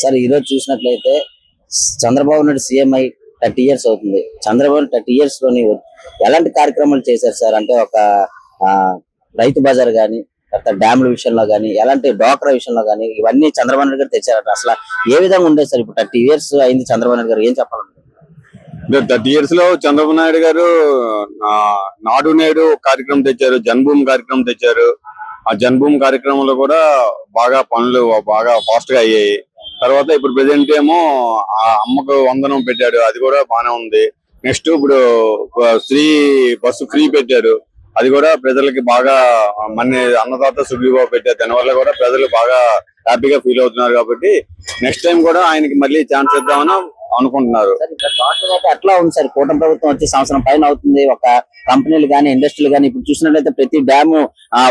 Sir ఈ రోజు చూసినట్లయితే చంద్రబాబు నాయుడు సీఎం అయి థర్టీ ఇయర్స్ అవుతుంది. చంద్రబాబు థర్టీ ఇయర్స్లోని ఎలాంటి కార్యక్రమాలు చేశారు సార్? అంటే ఒక రైతు బజార్ గాని తర్వాత డ్యాముల విషయంలో కానీ ఎలాంటి డోక్రా విషయంలో కానీ ఇవన్నీ చంద్రబాబు నాయుడు గారు తెచ్చారట అసలు ఏ విధంగా ఉండేది సార్ ఇప్పుడు థర్టీ ఇయర్స్ అయింది చంద్రబాబు నాయుడు గారు? ఏం చెప్పాలంటే థర్టీ ఇయర్స్లో చంద్రబాబు నాయుడు గారు నాడు నేడు కార్యక్రమం తెచ్చారు జన్మభూమి కార్యక్రమం తెచ్చారు. ఆ జన్మభూమి కార్యక్రమంలో కూడా బాగా పనులు బాగా ఫాస్ట్గా అయ్యాయి. తర్వాత ఇప్పుడు ప్రెసెంట్ ఏమో ఆ అమ్మకు వందనం పెట్టాడు. అది కూడా బానే ఉంది. నెక్స్ట్ ఇప్పుడు ఫ్రీ బస్సు ఫ్రీ పెట్టారు అది కూడా ప్రజలకి బాగా మన అన్నదాత సుఖీభావ పెట్టారు. దానివల్ల కూడా ప్రజలు బాగా హ్యాపీగా ఫీల్ అవుతున్నారు కాబట్టి నెక్స్ట్ టైం కూడా ఆయనకి మళ్ళీ ఛాన్స్ ఇద్దామని అనుకుంటున్నారు. ఎట్లా ఉంది సార్? కూటమి ప్రభుత్వం వచ్చి సంవత్సరం పైన అవుతుంది. ఒక కంపెనీలు కానీ ఇండస్ట్రీలు కానీ ఇప్పుడు చూసినట్లయితే ప్రతి డ్యాము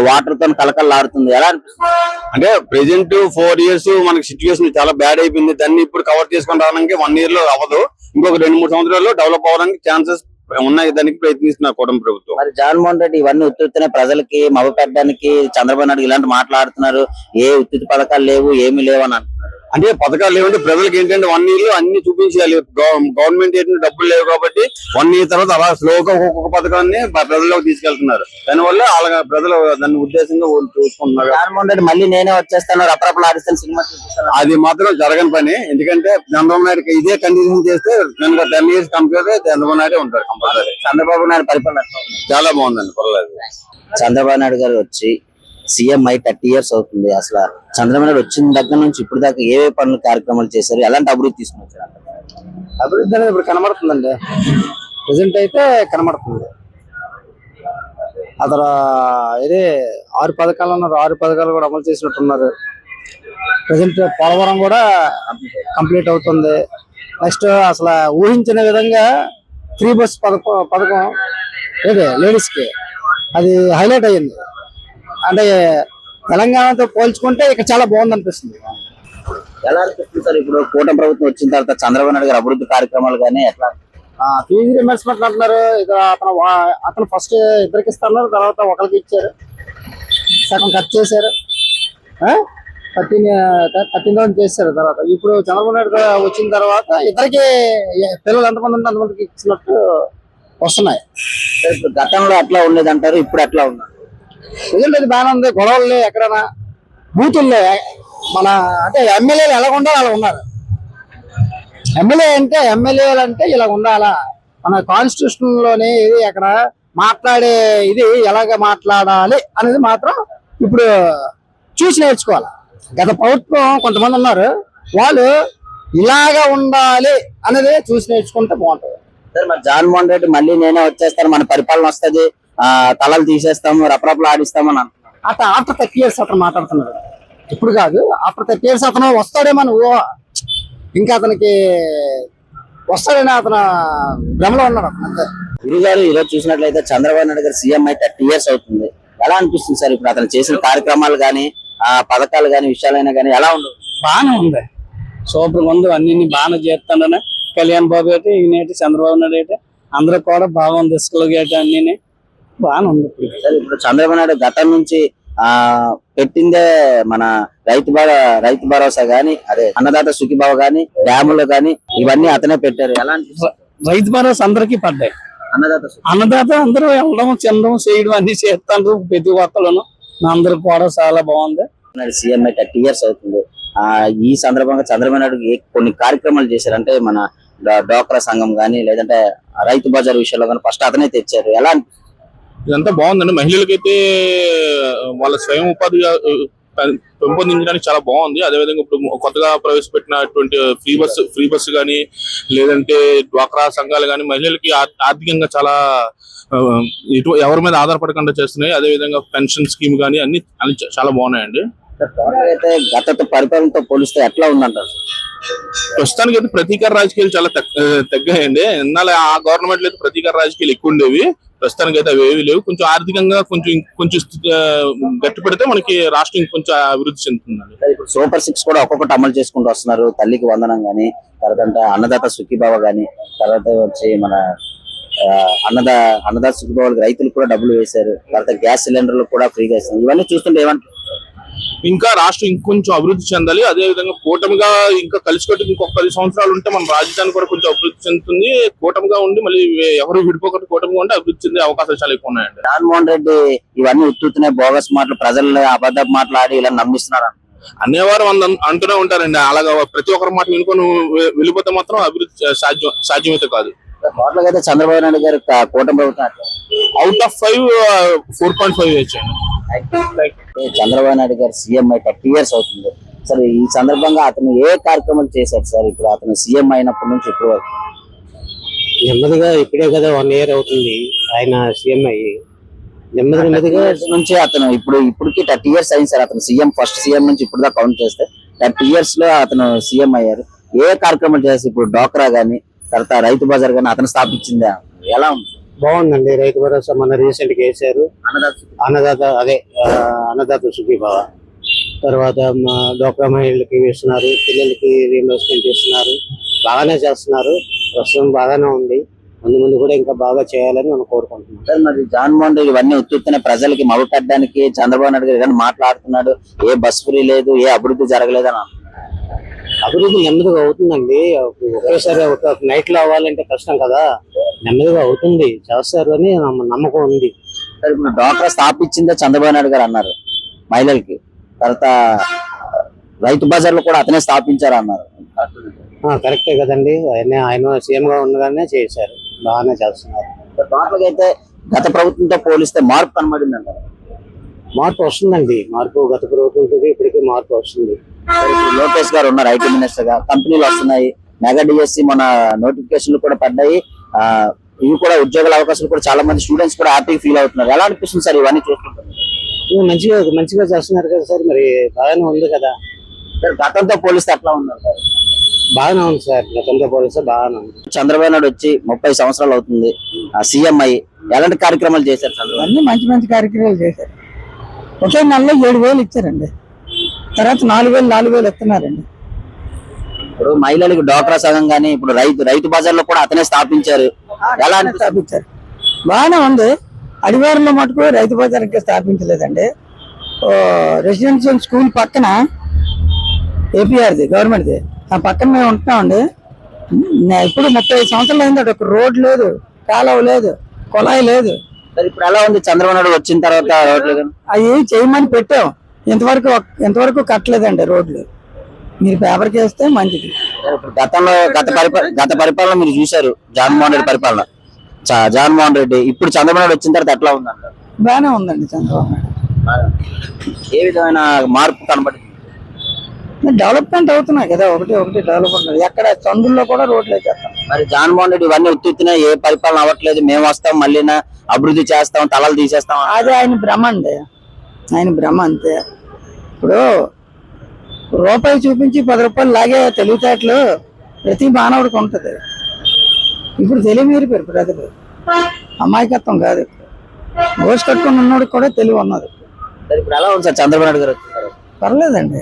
వాటర్తో కలకల్లాడుతుంది ఎలా అనిపిస్తుంది? అంటే ప్రెసెంట్ ఫోర్ ఇయర్స్ మనకి సిచ్యువేషన్ చాలా బ్యాడ్ అయిపోయింది. దాన్ని ఇప్పుడు కవర్ చేసుకొని రావడానికి వన్ ఇయర్లో అవ్వదు. ఇంకొక రెండు మూడు సంవత్సరాల్లో డెవలప్ అవ్వడానికి ఛాన్సెస్ ఉన్నాయి దానికి ప్రయత్నిస్తున్నారు కూటమి ప్రభుత్వం. మరి జగన్మోహన్ రెడ్డి ఇవన్నీ ఉత్తునే ప్రజలకి మభ పెట్టడానికి చంద్రబాబు నాయుడు ఇలాంటి మాట్లాడుతున్నారు. ఏ ఉత్తుతి పథకాలు లేవు ఏమీ లేవు అని అంటున్నారు. అంటే పథకాలు లేవంటే ప్రజలకు ఏంటంటే వన్ ఇయర్లో అన్ని చూపించాలి. గవ- గవర్నమెంట్ ఏంటంటే డబ్బులు లేవు కాబట్టి వన్ ఇయర్ తర్వాత అలా స్లోగా ఒక్కొక్క పథకాన్ని ప్రజల్లోకి తీసుకెళ్తున్నారు. దానివల్ల అలాగా ప్రజలు దాన్ని ఉద్దేశంగా వాళ్ళు చూసుకుంటున్నారు. మళ్ళీ నేనే వచ్చేస్తాను. రపరపలు ఆడిస్తాను సినిమా అది మాత్రం జరగని పని. ఎందుకంటే చంద్రబాబు నాయుడు ఇదే కండిషన్ చేస్తే ten years complete Chandrababu Naidu ఉంటారు కంపల్సరీ. చంద్రబాబు నాయుడు పరిపాలన? చాలా బాగుందండి పర్లేదు చంద్రబాబు నాయుడు గారు వచ్చి సీఎం అయి థర్టీ ఇయర్స్ అవుతుంది. అసలు చంద్రబాబు నాయుడు వచ్చిన దగ్గర నుంచి ఇప్పుడు దాకా ఏ ఏ పనులు కార్యక్రమాలు చేశారు? ఎలాంటి అభివృద్ధి తీసుకొచ్చారు అభివృద్ధి అనేది ఇప్పుడు కనబడుతుందండి. ప్రజెంట్ అయితే కనబడుతుంది. అతను ఇది ఆరు పథకాలు ఉన్నారు. ఆరు పథకాలు కూడా అమలు చేసినట్టున్నారు. ప్రజెంట్ పోలవరం కూడా కంప్లీట్ అవుతుంది. నెక్స్ట్ అసలు ఊహించిన విధంగా త్రీ బస్ పథకం పథకం ఏది? లేడీస్కి అది హైలైట్ అయ్యింది. అంటే తెలంగాణతో పోల్చుకుంటే ఇక్కడ చాలా బాగుంది అనిపిస్తుంది ఎలా అనిపిస్తుంది సార్ ఇప్పుడు కూటమి ప్రభుత్వం వచ్చిన తర్వాత చంద్రబాబు నాయుడు గారు అభివృద్ధి కార్యక్రమాలు కానీ ఎట్లా? ఫీజు రిమర్స్మెంట్ అంటున్నారు ఇక అతను అతను ఫస్ట్ ఇద్దరికి ఇస్తున్నారు తర్వాత ఒకరికి ఇచ్చారు. సగం కట్ చేశారు. థర్టీన్ థర్టీన్ థౌసండ్ చేశారు తర్వాత. ఇప్పుడు చంద్రబాబు నాయుడు గారు వచ్చిన తర్వాత ఇద్దరికి పిల్లలు ఎంతమంది ఉంటే అంతమందికి ఇచ్చినట్టు వస్తున్నాయి. గతంలో ఎట్లా ఉండేది అంటారు ఇప్పుడు ఎట్లా ఉన్నారు? ప్రజెంట్ అది బాగానే ఉంది. గొడవలు ఎక్కడైనా. బూతుల్లో మన అంటే ఎమ్మెల్యేలు ఎలా ఉండాలి అలా ఉన్నారు. ఎమ్మెల్యే అంటే ఎమ్మెల్యేలు అంటే ఇలా ఉండాలా? మన కాన్స్టిట్యూషన్లోనే ఇది అక్కడ మాట్లాడే ఇది ఎలాగ మాట్లాడాలి అనేది మాత్రం ఇప్పుడు చూసి నేర్చుకోవాలి? గత ప్రభుత్వం కొంతమంది ఉన్నారు. వాళ్ళు ఇలాగ ఉండాలి అనేది చూసి నేర్చుకుంటే బాగుంటుంది. సార్ మరి జగన్మోహన్ రెడ్డి మళ్ళీ నేనే వచ్చేస్తాను మన పరిపాలన వస్తుంది. తలలు తీసేస్తాము రపరపలు ఆడిస్తాము అని అంటున్నారు అతను ఆఫ్టర్ థర్టీ ఇయర్స్ అతను మాట్లాడుతున్నాడు. ఇప్పుడు కాదు ఆఫ్టర్ థర్టీ ఇయర్స్ అతను వస్తాడేమో ఊహ. ఇంకా అతనికి వస్తాడని అతను భ్రమలో ఉన్నాడు అతను అంతే. గురువు గారు ఈ రోజు చూసినట్లయితే చంద్రబాబు నాయుడు గారు సీఎం అయి థర్టీ ఇయర్స్ అవుతుంది. ఎలా అనిపిస్తుంది సార్ ఇప్పుడు అతను చేసిన కార్యక్రమాలు కానీ ఆ పథకాలు కానీ విషయాలైనా కానీ ఎలా ఉండవు బాగానే ఉంది. సూపర్ ఉంది. అన్ని బాగానే చేస్తాడని కళ్యాణ్ బాబు అయితే ఈయన అయితే చంద్రబాబు నాయుడు అయితే అందరూ కూడా బాగుంది. ఇసుకలు గేట అన్ని బాగానే ఉంది. ఇప్పుడు సార్ ఇప్పుడు చంద్రబాబు నాయుడు గతం నుంచి ఆ పెట్టిందే మన రైతు భర రైతు భరోసా గాని అదే అన్నదాత సుఖీభావ గాని డ్యాములు గాని ఇవన్నీ అతనే పెట్టారు. ఎలా అనిపిస్తుంది రైతు భరోసా అందరికీ పడ్డాయి. అన్నదాత అన్నదాత అందరూ వెళ్ళడం తినడం చేయడం అన్ని చేస్తాండ్రు ప్రతి ఒక్కళ్ళను. అందరూ కూడా చాలా బాగుంది. నాయుడు సీఎం అయి థర్టీ ఇయర్స్ అవుతుంది. ఆ ఈ సందర్భంగా చంద్రబాబు నాయుడు ఏ- కొన్ని కార్యక్రమాలు చేశారు? అంటే మన డా- డ్వాక్రా సంఘం గాని లేదంటే రైతు బజార్ విషయంలో కానీ ఫస్ట్ అతనే తెచ్చారు. ఎలా అనిపిస్తుంది? ఇదంతా బాగుందండి. మహిళలకైతే వాళ్ళ స్వయం ఉపాధి పెంపొందించడానికి చాలా బాగుంది. అదేవిధంగా ఇప్పుడు కొత్తగా ప్రవేశపెట్టినటువంటి ఫ్రీ బస్ ఫ్రీ బస్సు కానీ లేదంటే డ్వాక్రా సంఘాలు కానీ మహిళలకి ఆర్- ఆర్థికంగా చాలా ఇటు ఎవరి మీద ఆధారపడకుండా చేస్తున్నాయి. అదేవిధంగా పెన్షన్ స్కీమ్ కానీ అన్ని చాలా బాగున్నాయండి. అయితే గత పరిపాలనతో పోలిస్తే ఎట్లా ఉందంటారు? ప్రస్తుతానికి అయితే ప్రతీకార రాజకీయాలు చాలా తగ్గాయండి. ఇన్నాళ్ళ ఆ గవర్నమెంట్ అయితే ప్రతీకార రాజకీయాలు ఎక్కువ ఉండేవి. ప్రస్తుతానికి అయితే అవి ఏవి లేవు. కొంచెం ఆర్థికంగా కొంచెం కొంచెం గట్టి పెడితే మనకి రాష్ట్రం ఇంకొంచెం అభివృద్ధి చెందుతుంది. ఇప్పుడు సూపర్ సిక్స్ కూడా ఒక్కొక్కటి అమలు చేసుకుంటూ వస్తున్నారు. తల్లికి వందనం గాని తర్వాత అన్నదాత సుఖీభావ గాని తర్వాత వచ్చి మన ఆ, అన్నదా అన్నదాత సుఖీభావాలకు రైతులు కూడా డబ్బులు వేశారు. తర్వాత గ్యాస్ సిలిండర్లు కూడా ఫ్రీగా ఇస్తున్నారు. ఇవన్నీ చూస్తుంటే ఏమంటారు ఇంకా రాష్ట్రం ఇంకొంచెం అభివృద్ధి చెందాలి. అదే విధంగా కూటమిగా ఇంకా కలిసికట్టు ఇంకొక పది సంవత్సరాలు ఉంటే మన రాజధాని కూడా కొంచెం అభివృద్ధి చెందుతుంది. కూటమిగా ఉండి మళ్ళీ ఎవరు విడిపోకుండా కూటమిగా ఉంటే అభివృద్ధి చెందే అవకాశాలు చాలా ఎక్కువ ఉన్నాయండి. జగన్మోహన్ రెడ్డి ఇవన్నీ ఉత్తుతున్నాయి బోగస్ మాటలు ప్రజలు అబద్ధ మాట్లాడి ఇలా నమ్మిస్తున్నారు అనేవారు అంటూనే ఉంటారండి. అలాగా ప్రతి ఒక్కరి మాట వినుకొని వెళ్ళిపోతే మాత్రం అభివృద్ధి సాధ్యం సాధ్యమైతే కాదు. టోటల్ అయితే చంద్రబాబు నాయుడు గారు కూటమి ప్రభుత్వం. Out of five four point five Chandrababu Naidu garu CM అయి థర్టీ ఇయర్స్ అవుతుంది. సార్ ఈ సందర్భంగా అతను ఏ కార్యక్రమాలు చేశారు సార్? ఇప్పుడు అతను సీఎం అయినప్పటి నుంచి ఇప్పుడు నెమ్మదిగా ఇప్పుడే కదా వన్ ఇయర్ అవుతుంది. ఆయన సీఎం అయ్యి నెమ్మది నెమ్మదిగా నుంచి అతను ఇప్పుడు ఇప్పటికి థర్టీ ఇయర్స్ అయింది సార్ అతను సీఎం. ఫస్ట్ సీఎం నుంచి ఇప్పుడు దాకా కౌంట్ చేస్తే థర్టీ ఇయర్స్లో అతను సీఎం అయ్యారు. ఏ కార్యక్రమాలు చేస్తారు ఇప్పుడు డోక్రా గానీ తర్వాత రైతు బజార్ గానీ అతను స్థాపించిందా? ఎలా ఉంది? బాగుందండి. రైతు భరోసా మన రీసెంట్గా వేశారు. అన్నదాత. అన్నదాత అదే అన్నదాత సుఖీభావ. తర్వాత మా డోక్రా మహిళలకి ఇస్తున్నారు పిల్లలకి రీఇంబర్స్మెంట్ ఇస్తున్నారు బాగానే చేస్తున్నారు. ప్రస్తుతం బాగానే ఉంది. ముందు ముందు కూడా ఇంకా బాగా చేయాలని మనం కోరుకుంటున్నాం. సార్ మరి జగన్మోహన్ రెడ్డి ఇవన్నీ ఉత్తున్న ప్రజలకి మభ పెట్టడానికి చంద్రబాబు నాయుడు గారు మాట్లాడుతున్నాడు? ఏ బస్ ఫ్రీ లేదు ఏ అభివృద్ధి జరగలేదు అని అభివృద్ధి నెమ్మదిగా అవుతుందండి. ఒకేసారి ఒక నైట్లో అవ్వాలంటే కష్టం కదా. నెమ్మదిగా అవుతుంది. చేస్తారు అని నమ్మ- నమ్మకం ఉంది. ఇప్పుడు డాక్టర్ స్థాపించిందే చంద్రబాబు నాయుడు గారు అన్నారు. మహిళలకి. తర్వాత రైతు బజార్లు కూడా అతనే స్థాపించారు అన్నారు. కరెక్టే కదండి. ఆయన ఆయన సీఎం గా ఉండగానే చేశారు. బాగానే చేస్తున్నారు. టోటల్గా అయితే గత ప్రభుత్వంతో పోలిస్తే మార్పు కనబడింది అంటారు మార్పు వస్తుందండి. మార్పు గత ప్రభుత్వంతో ఇప్పటికీ మార్పు వస్తుంది. లోకేష్ గారు ఉన్నారు ఐటీ మినిస్టర్గా కంపెనీలు వస్తున్నాయి. మెగా డిఎస్సి మన నోటిఫికేషన్లు కూడా పడ్డాయి. ఇవి కూడా ఉద్యోగాల అవకాశాలు కూడా చాలా మంది స్టూడెంట్స్ కూడా హ్యాపీగా ఫీల్ అవుతున్నారు. ఎలా అనిపిస్తుంది సార్ ఇవన్నీ చూస్తుంటారు మంచిగా మంచిగా చేస్తున్నారు కదా సార్ మరి బాగానే ఉంది కదా. సార్ గతంతో పోలిస్తే అట్లా ఉన్నారు సార్? బాగానే ఉంది సార్ గతంతో పోలిస్తే బాగానే ఉంది. చంద్రబాబు నాయుడు వచ్చి ముప్పై సంవత్సరాలు అవుతుంది. సీఎం అయ్యి ఎలాంటి కార్యక్రమాలు చేశారు చంద్రబాబు అన్ని మంచి మంచి కార్యక్రమాలు చేశారు. ఒకే నెలలో ఏడు వేలు ఇచ్చారండి. తర్వాత నాలుగు వేలు నాలుగు వేలు ఇస్తున్నారండి. ఇప్పుడు మహిళలకు డోక్రా సంఘం గానీ ఇప్పుడు రైతు రైతు బజార్లో కూడా అతనే స్థాపించారు. ఎలా స్థాపించారు. బాగానే ఉంది. అడివారంలో మటుకు రైతు బజార్ ఇంకా స్థాపించలేదండి రెసిడెన్షియల్ స్కూల్ పక్కన ఏపీఆర్ది గవర్నమెంట్ది. ఆ పక్కన మేము ఉంటున్నామండి. ఇప్పుడు ముప్పై ఐదు సంవత్సరాలు అయింది. ఒక రోడ్ లేదు కాలువ లేదు కుళాయి లేదు. ఇప్పుడు ఎలా ఉంది? చంద్రబాబు నాయుడు వచ్చిన తర్వాత రోడ్లు? అవి చేయమని పెట్టాం. ఇంతవరకు ఇంతవరకు కట్టలేదండి రోడ్లు. మీరు పేపర్కి వేస్తే మంచిది. గతంలో గత పరిపాలన గత పరిపాలన మీరు చూశారు జగన్మోహన్ రెడ్డి పరిపాలన. జగన్మోహన్ రెడ్డి. ఇప్పుడు చంద్రబాబు నాయుడు వచ్చిన తర్వాత ఎట్లా ఉందంటారు బాగానే ఉందండి చంద్రబాబు నాయుడు. ఏ విధమైన మార్పు కనబడింది? డెవలప్మెంట్ అవుతున్నాయి కదా ఒకటి ఒకటి డెవలప్మెంట్ ఎక్కడ చందుల్లో కూడా రోడ్లు వేసేస్తాం. మరి జగన్మోహన్ రెడ్డి ఇవన్నీ ఉత్తున్నా ఏ పరిపాలన అవ్వట్లేదు మేము వస్తాం మళ్ళీ అభివృద్ధి చేస్తాం తలలు తీసేస్తాం. అది ఆయన భ్రమ అండి. ఆయన భ్రమ అంతే. ఇప్పుడు రూపాయి చూపించి పది రూపాయలు లాగే తెలివితేటలు ప్రతి మానవుడికి ఉంటది. ఇప్పుడు తెలివి మీరిపోయారు ప్రజలు అమాయకత్వం కాదు. గోసు కట్టుకుని ఉన్నోడికి కూడా తెలివి ఉన్నది. సార్ ఇప్పుడు ఎలా ఉంది సార్ చంద్రబాబు గారు? పర్లేదండి.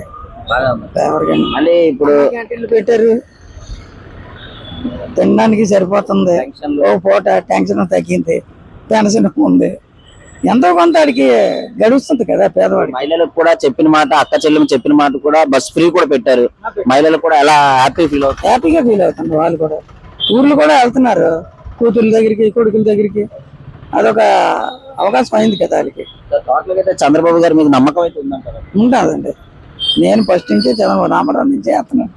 మళ్ళీ ఇప్పుడు పెట్టారు. తినడానికి సరిపోతుంది. ఓ పూట టెన్షన్ తగ్గింది. పెన్షన్ ఉంది. ఎంతో కొంత ఆడికి గడుస్తుంది కదా పేదవాడికి. మహిళలకు కూడా చెప్పిన మాట అక్క చెల్లెలు చెప్పిన మాట కూడా బస్ ఫ్రీ కూడా పెట్టారు. మహిళలు కూడా ఎలా హ్యాపీ ఫీల్ అవుతారు? హ్యాపీగా ఫీల్ అవుతున్నారు వాళ్ళు కూడా. ఊర్లు కూడా వెళ్తున్నారు. కూతుర్ల దగ్గరికి కొడుకుల దగ్గరికి. అదొక అవకాశం అయింది కదా వాళ్ళకి చంద్రబాబు గారు మీకు నమ్మకం అయితే ఉందంటారు? ఉంటుందండి నేను ఫస్ట్ నుంచే చంద్రబాబు రామారావు నుంచే చేస్తున్నాను